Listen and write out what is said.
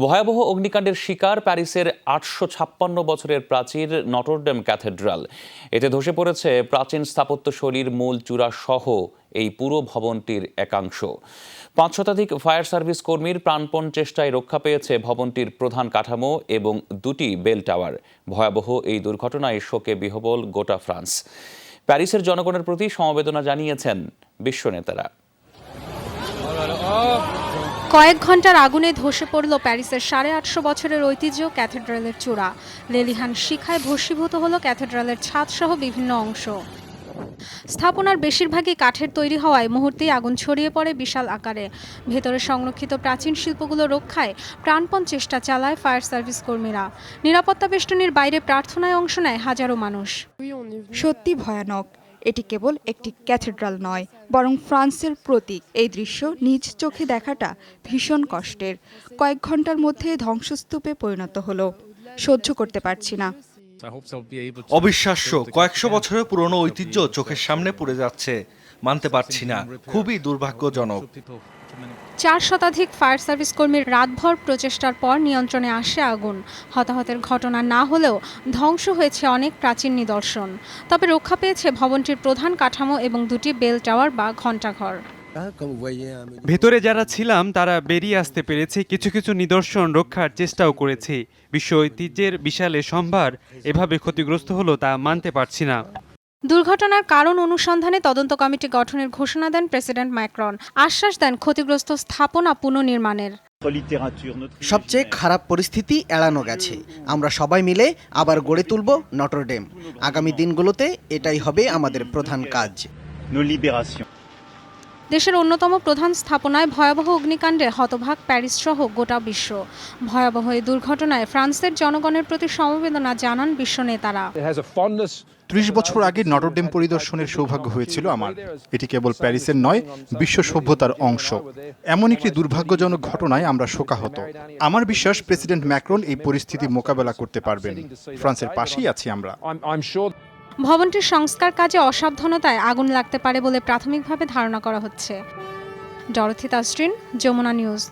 ভয়াবহ অগ্নিকাণ্ডের শিকার প্যারিসের আটশো ছাপ্পান্ন বছরের প্রাচীর নটরডেম ক্যাথেড্রাল। এতে ধসে পড়েছে প্রাচীন স্থাপত্যশৈলীর মূল চূড়া সহ এই পুরো ভবনটির একাংশ। পাঁচ শতাধিক ফায়ার সার্ভিস কর্মীর প্রাণপণ চেষ্টায় রক্ষা পেয়েছে ভবনটির প্রধান কাঠামো এবং দুটি বেল টাওয়ার। ভয়াবহ এই দুর্ঘটনায় শোকে বিহবল গোটা ফ্রান্স। প্যারিসের জনগণের প্রতি সমবেদনা জানিয়েছেন বিশ্ব নেতারা। কয়েক ঘণ্টার আগুনে ধসে পড়ল প্যারিসের সাড়ে আটশো বছরের ঐতিহ্য ক্যাথেড্রালের চূড়া। লেলিহান শিখায় ভস্মীভূত হলো ক্যাথেড্রালের ছাদসহ বিভিন্ন অংশ। স্থাপনার বেশিরভাগই কাঠের তৈরি হওয়ায় মুহূর্তেই আগুন ছড়িয়ে পড়ে বিশাল আকারে। ভেতরে সংরক্ষিত প্রাচীন শিল্পগুলো রক্ষায় প্রাণপণ চেষ্টা চালায় ফায়ার সার্ভিস কর্মীরা। নিরাপত্তা বেষ্টনীর বাইরে প্রার্থনায় অংশ নেয় হাজারো মানুষ। সত্যি ভয়ানক। এটি কেবল একটি ক্যাথেড্রাল নয়, বরং ফ্রান্সের প্রতীক। এই দৃশ্য নিজ চোখে দেখাটা ভীষণ কষ্টের। কয়েক ঘণ্টার মধ্যে ধ্বংসস্তূপে পরিণত হলো। সহ্য করতে পারছি না। অবিশ্বাস্য, কয়েকশো বছরের পুরনো ঐতিহ্য চোখের সামনে পড়ে যাচ্ছে। মানতে পারছি না। খুবই দুর্ভাগ্যজনক। চার শতাধিক ফায়ার সার্ভিস কর্মীর রাতভর প্রচেষ্টার পর নিয়ন্ত্রণে আসে আগুন। হতাহতের ঘটনা না হলেও ধ্বংস হয়েছে অনেক প্রাচীন নিদর্শন। তবে রক্ষা পেয়েছে ভবনটির প্রধান কাঠামো এবং দুটি বেল টাওয়ার বা ঘণ্টাঘর। ভেতরে যারা ছিলাম তারা বেরিয়ে আসতে পেরেছে কিছু কিছু নিদর্শন রক্ষার চেষ্টাও করেছে। বিশ্ব ঐতিহ্যের বিশাল সম্ভার এভাবে ক্ষতিগ্রস্ত হলো তা মানতে পারছি না। দুর্ঘটনার কারণ অনুসন্ধানে তদন্ত কমিটি গঠনের ঘোষণা দেন প্রেসিডেন্ট ম্যাক্রন। আশ্বাস দেন ক্ষতিগ্রস্ত স্থাপনা পুনর্নির্মাণের। সবচেয়ে খারাপ পরিস্থিতি এড়ানো গেছে। আমরা সবাই মিলে আবার গড়ে তুলব নটরডেম। আগামী দিনগুলোতে এটাই হবে আমাদের প্রধান কাজ। দেশের অন্যতম প্রধান স্থাপনায় ভয়াবহ অগ্নিকাণ্ডে হতভাগ প্যারিস সহ গোটা বিশ্ব। ভয়াবহ এই দুর্ঘটনায় ফ্রান্সের জনগণের প্রতি সমবেদনা জানান বিশ্ব নেতারা। ত্রিশ বছর আগে নটরডেম পরিদর্শনের সৌভাগ্য হয়েছিল আমার। এটি কেবল প্যারিসের নয় বিশ্ব সভ্যতার অংশ। এমন একটি দুর্ভাগ্যজনক ঘটনায় আমরা শোকাহত। আমার বিশ্বাস প্রেসিডেন্ট ম্যাক্রন এই পরিস্থিতি মোকাবেলা করতে পারবেন। ফ্রান্সের পাশেই আছি আমরা। ভবনটির সংস্কার কাজে অসাবধানতায় আগুন লাগতে পারে বলে প্রাথমিকভাবে ধারণা করা হচ্ছে। Dorothy Tasrin, Jamuna news.